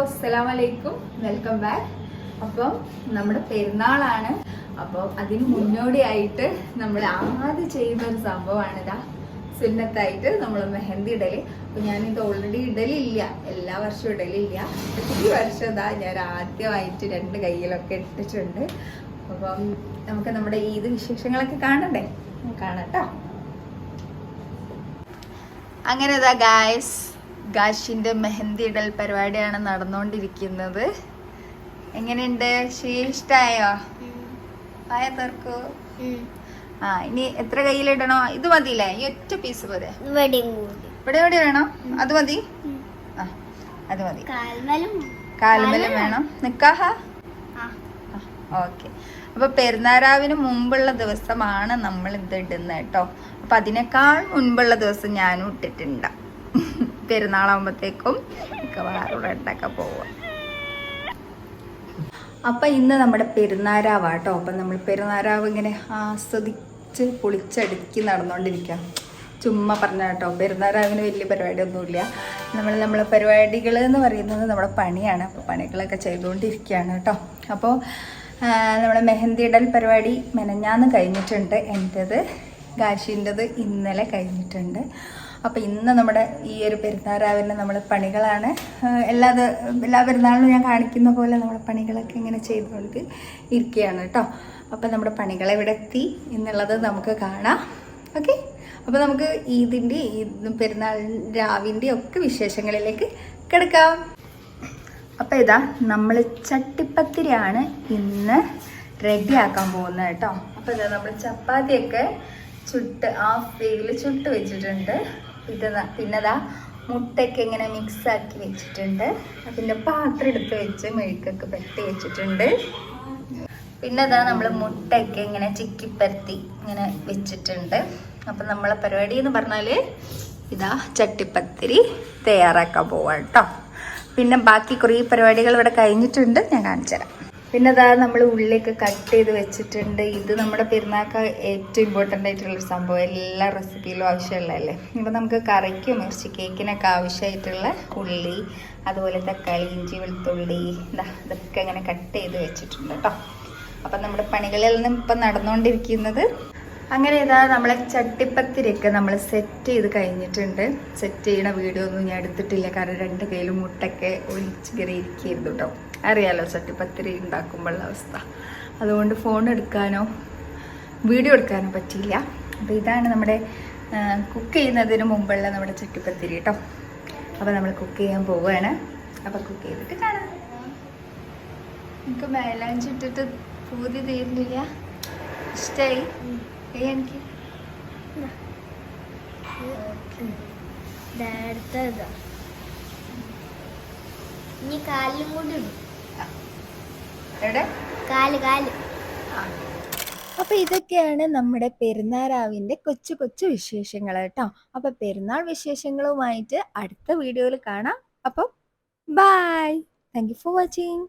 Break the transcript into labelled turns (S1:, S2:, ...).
S1: അസ്സലാമലൈക്കും. Welcome back അപ്പം നമ്മുടെ പെരുന്നാളാണ്. അപ്പോൾ അതിന് മുന്നോടിയായിട്ട് നമ്മൾ ആദ്യം ചെയ്യുന്ന ഒരു സംഭവമാണ് ഇതാ. സുന്നത്തായിട്ട് നമ്മൾ മെഹന്തി ഇടൽ. അപ്പം ഞാനിത് ഓൾറെഡി ഇടലില്ല. എല്ലാ വർഷവും ഇടലില്ല. ഈ വർഷം ഇതാ ഞാൻ ആദ്യമായിട്ട് രണ്ട് കയ്യിലൊക്കെ ഇട്ടിട്ടുണ്ട്. അപ്പം നമുക്ക് നമ്മുടെ ഈദ് വിശേഷങ്ങളൊക്കെ കാണണ്ടേ? കാണട്ടോ അങ്ങനെ ഇതാ ഗായ്സ് ഗാഷിന്റെ മെഹന്തി ഇടൽ പരിപാടിയാണ് നടന്നുകൊണ്ടിരിക്കുന്നത് എങ്ങനെയുണ്ട്? ഇഷ്ടായോ? പായ തീർക്കൂ ആ ഇനി എത്ര കയ്യിലിടണോ? ഇത് മതിയില്ലേ? ഈ ഒറ്റ പീസ് പോരെ?
S2: കൂടി.
S1: ഇവിടെ എവിടെ വേണം അത് മതി? ആ അത് മതി.
S2: കാൽമലും
S1: കാൽമലും വേണം. നിക്കാഹ? ഓക്കെ. അപ്പൊ പെരുന്നാരാവിന് മുമ്പുള്ള ദിവസമാണ് നമ്മൾ ഇത് ഇടുന്നത് കേട്ടോ. അപ്പൊ അതിനേക്കാൾ മുൻപുള്ള ദിവസം ഞാനും ഇട്ടിട്ടുണ്ട്. പെരുന്നാളാകുമ്പോഴത്തേക്കും മിക്കവാറും റെഡൊക്കെ പോവാം അപ്പൊ ഇന്ന് നമ്മുടെ പെരുന്നാരാവാട്ടോ. അപ്പൊ നമ്മൾ പെരുന്നാരാവ് ഇങ്ങനെ ആസ്വദിച്ച് പൊളിച്ചടുക്കി നടന്നുകൊണ്ടിരിക്കാം ചുമ്മാ പറഞ്ഞ കേട്ടോ പെരുന്നാരാവിന് വലിയ പരിപാടിയൊന്നുമില്ല. നമ്മൾ നമ്മളെ പരിപാടികൾ എന്ന് പറയുന്നത് നമ്മുടെ പണിയാണ്. അപ്പോൾ പണികളൊക്കെ ചെയ്തുകൊണ്ടിരിക്കുകയാണ് കേട്ടോ. അപ്പോൾ നമ്മുടെ മെഹന്തി ഇടൽ പരിപാടി മെനഞ്ഞാന്ന് കഴിഞ്ഞിട്ടുണ്ട്. എന്റെത് ഗാഷിന്റെത് ഇന്നലെ കഴിഞ്ഞിട്ടുണ്ട്. അപ്പോൾ ഇന്ന് നമ്മുടെ ഈ ഒരു പെരുന്നാൾ രാവിലെ നമ്മൾ പണികളാണ് എല്ലാ എല്ലാ പെരുന്നാളിലും ഞാൻ കാണിക്കുന്ന പോലെ നമ്മുടെ പണികളൊക്കെ ഇങ്ങനെ ചെയ്തുകൊണ്ട് ഇരിക്കുകയാണ് കേട്ടോ. അപ്പോൾ നമ്മുടെ പണികൾ എവിടെ എത്തി. എന്നുള്ളത് നമുക്ക് കാണാം. ഓക്കെ? അപ്പോൾ നമുക്ക് ഈദിന്റെ ഈദ് പെരുന്നാൾ രാവിന്റെ ഒക്കെ വിശേഷങ്ങളിലേക്ക് കിടക്കാം. അപ്പോൾ ഇതാ നമ്മൾ ചട്ടിപ്പത്തിരിയാണ് ഇന്ന് റെഡി ആക്കാൻ പോകുന്നത് കേട്ടോ. അപ്പോൾ ഇതാ നമ്മൾ ചപ്പാത്തിയൊക്കെ ചുട്ട് ആ വെയിൽ ചുട്ട് വെച്ചിട്ടുണ്ട്. ഇത് ദാ- പിന്നെ ദാ മുട്ടയൊക്കെ ഇങ്ങനെ മിക്സ് ആക്കി വെച്ചിട്ടുണ്ട്. അതിന്റെ പാത്രം എടുത്ത് വെച്ച് മെഴുക്കൊക്കെ പെട്ടി വെച്ചിട്ടുണ്ട്. പിന്നെ ഇതാ നമ്മൾ മുട്ടയ്ക്ക് ഇങ്ങനെ ചിക്കിപ്പരത്തി ഇങ്ങനെ വെച്ചിട്ടുണ്ട്. അപ്പം നമ്മളെ പരിപാടി എന്ന് പറഞ്ഞാൽ ഇതാ ചട്ടിപ്പത്തിരി തയ്യാറാക്കാൻ പോവാം കേട്ടോ പിന്നെ ബാക്കി കുറേ പരിപാടികൾ ഇവിടെ കഴിഞ്ഞിട്ടുണ്ട്. ഞാൻ കാണിച്ചു തരാം പിന്നെ ഇതാ നമ്മൾ ഉള്ളിയൊക്കെ കട്ട് ചെയ്ത് വെച്ചിട്ടുണ്ട്. ഇത് നമ്മുടെ പെരുന്നാക്ക ഏറ്റവും ഇമ്പോർട്ടന്റ് ആയിട്ടുള്ളൊരു സംഭവം. എല്ലാ റെസിപ്പിയിലും ആവശ്യമുള്ളതല്ലേ? ഇപ്പം നമുക്ക് കറിക്കും ഇറച്ചി കേക്കിനൊക്കെ ആവശ്യമായിട്ടുള്ള ഉള്ളി അതുപോലെ തക്കാളി ഇഞ്ചി വെളുത്തുള്ളി ഇതാ ഇതൊക്കെ ഇങ്ങനെ കട്ട് ചെയ്ത് വെച്ചിട്ടുണ്ട് കേട്ടോ അപ്പം നമ്മുടെ പണികളിൽ നിന്നും ഇപ്പം നടന്നുകൊണ്ടിരിക്കുന്നത് അങ്ങനെ ഇതാ നമ്മളെ ചട്ടിപ്പത്തിരിയൊക്കെ നമ്മൾ സെറ്റ് ചെയ്ത് കഴിഞ്ഞിട്ടുണ്ട്. സെറ്റ് ചെയ്യണ വീഡിയോ ഒന്നും ഞാൻ എടുത്തിട്ടില്ല. കാരണം രണ്ട് കയ്യിലും മുട്ടൊക്കെ ഒലിച്ച് കയറി ഇരിക്കുകയായിരുന്നു കേട്ടോ അറിയാലോ ചട്ടിപ്പത്തിരി ഉണ്ടാക്കുമ്പോഴുള്ള അവസ്ഥ. അതുകൊണ്ട് ഫോൺ എടുക്കാനോ വീഡിയോ എടുക്കാനോ പറ്റിയില്ല. അപ്പോൾ ഇതാണ് നമ്മുടെ കുക്ക് ചെയ്യുന്നതിന് മുമ്പുള്ള നമ്മുടെ ചട്ടിപ്പത്തിരി കേട്ടോ അപ്പോൾ നമ്മൾ കുക്ക് ചെയ്യാൻ പോവുകയാണ്. അപ്പോൾ കുക്ക് ചെയ്തിട്ട് കാണാം. എനിക്ക് മേലാഞ്ചിട്ടിട്ട് പൂതി തീരുന്നില്ല. ഇഷ്ടായി? ഏയ് എനിക്ക്?
S2: അടുത്തതാ. ഇനി കാലിലും കൊണ്ട് ഇടും.
S1: എവിടെ?
S2: കാൽ കാൽ.
S1: അപ്പൊ ഇതൊക്കെയാണ് നമ്മുടെ പെരുന്നാരാവിന്റെ കൊച്ചു കൊച്ചു വിശേഷങ്ങൾ കേട്ടോ. അപ്പൊ പെരുന്നാൾ വിശേഷങ്ങളുമായിട്ട് അടുത്ത വീഡിയോയിൽ കാണാം. അപ്പം bye thank you for watching